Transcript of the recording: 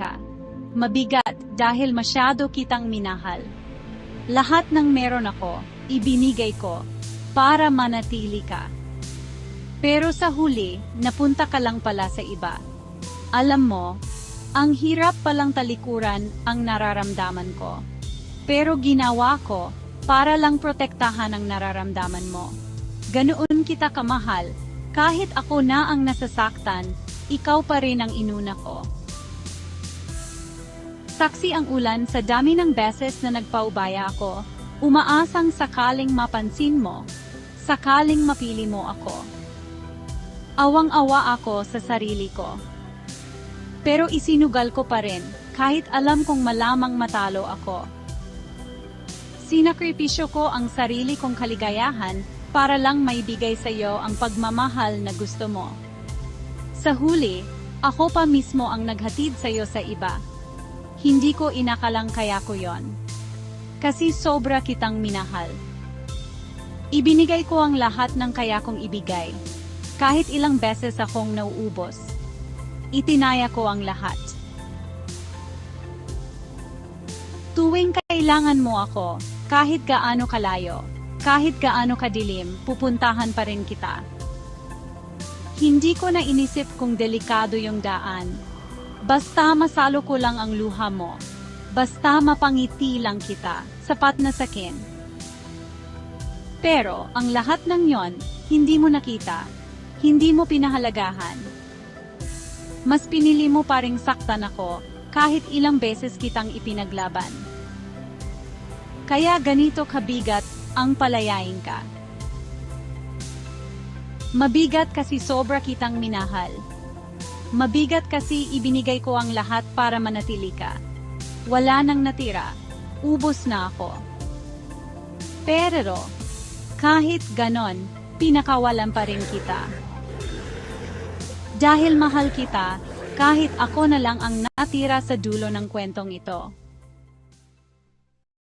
ka. Mabigat dahil masyado kitang minahal. Lahat ng meron ako, ibinigay ko, para manatili ka. Pero sa huli, napunta ka lang pala sa iba. Alam mo, ang hirap palang talikuran ang nararamdaman ko. Pero ginawa ko para lang protektahan ang nararamdaman mo. Ganoon kita kamahal, kahit ako na ang nasasaktan, ikaw pa rin ang inuna ko. Saksi ang ulan sa dami ng beses na nagpaubaya ako, umaasang sakaling mapansin mo, sakaling mapili mo ako. Awang-awa ako sa sarili ko. Pero isinugal ko pa rin, kahit alam kong malamang matalo ako. Sinakripisyo ko ang sarili kong kaligayahan para lang maibigay sa iyo ang pagmamahal na gusto mo. Sa huli, ako pa mismo ang naghatid sa iyo sa iba. Hindi ko inakalang kaya ko yon. Kasi sobra kitang minahal. Ibinigay ko ang lahat ng kaya kong ibigay. Kahit ilang beses akong nauubos. Itinaya ko ang lahat. Tuwing kailangan mo ako, kahit gaano kalayo, kahit gaano kadilim, pupuntahan pa rin kita. Hindi ko na inisip kung delikado yung daan. Basta masalo ko lang ang luha mo. Basta mapangiti lang kita, sapat na sakin. Pero, ang lahat ng yon, hindi mo nakita. Hindi mo pinahalagahan. Mas pinili mo pa ring saktan ako, kahit ilang beses kitang ipinaglaban. Kaya ganito kabigat ang palayain ka. Mabigat kasi sobra kitang minahal. Mabigat kasi ibinigay ko ang lahat para manatili ka. Wala nang natira. Ubos na ako. Pero, kahit ganon, pinakawalan pa rin kita. Dahil mahal kita, kahit ako na lang ang natira sa dulo ng kwentong ito.